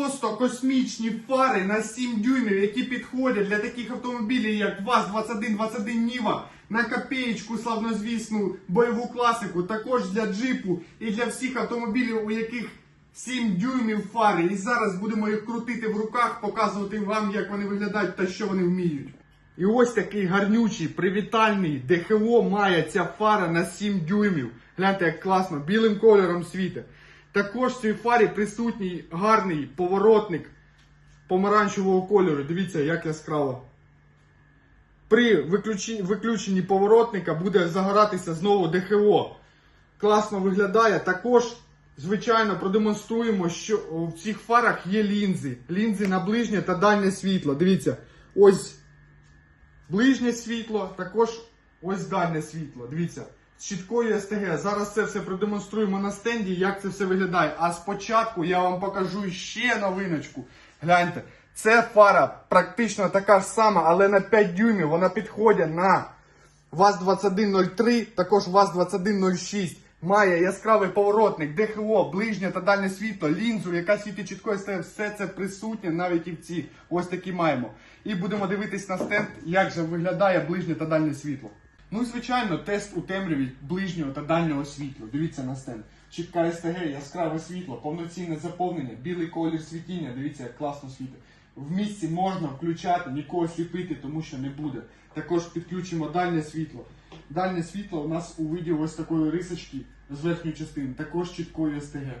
просто космічні фари на 7 дюймів, які підходять для таких автомобілів, як ВАЗ-2121 Ніва, на копеєчку славнозвісну бойову класику, також для джипу і для всіх автомобілів, у яких 7 дюймів фари. І зараз будемо їх крутити в руках, показувати вам, як вони виглядають та що вони вміють. І ось такий гарнючий, привітальний ДХО має ця фара на 7 дюймів. Гляньте, як класно, білим кольором світить. Також в цій фарі присутній гарний поворотник помаранчевого кольору. Дивіться, як яскраво. При виключенні, поворотника буде загоратися знову ДХО. Класно виглядає. Також, звичайно, продемонструємо, що в цих фарах є лінзи. Лінзи на ближнє та дальнє світло. Дивіться, ось ближнє світло, також ось дальнє світло. Дивіться, з чіткою СТГ. Зараз це все продемонструємо на стенді, як це все виглядає. А спочатку я вам покажу ще новиночку. Гляньте, це фара практично така ж сама, але на 5 дюймів. Вона підходить на ВАЗ-2103, також ВАЗ-2106. Має яскравий поворотник, ДХО, ближнє та дальнє світло, лінзу, яка світить чітко. Все це присутнє навіть і в ці. Ось такі маємо. І будемо дивитись на стенд, як же виглядає ближнє та дальнє світло. Ну і звичайно, тест у темряві ближнього та дальнього світла. Дивіться на стенд. Чітка СТГ, яскраве світло, повноцінне заповнення, білий колір світіння. Дивіться, як класно світить. В місці можна включати, нікого сліпити, тому що не буде. Також підключимо дальнє світло. Дальнє світло у нас у виді ось такої рисочки з верхньої частини, також чіткої СТГ.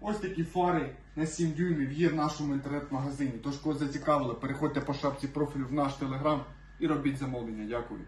Ось такі фари на 7 дюймів є в нашому інтернет-магазині. Тож, кого зацікавило, переходьте по шапці профілю в наш телеграм і робіть замовлення. Дякую.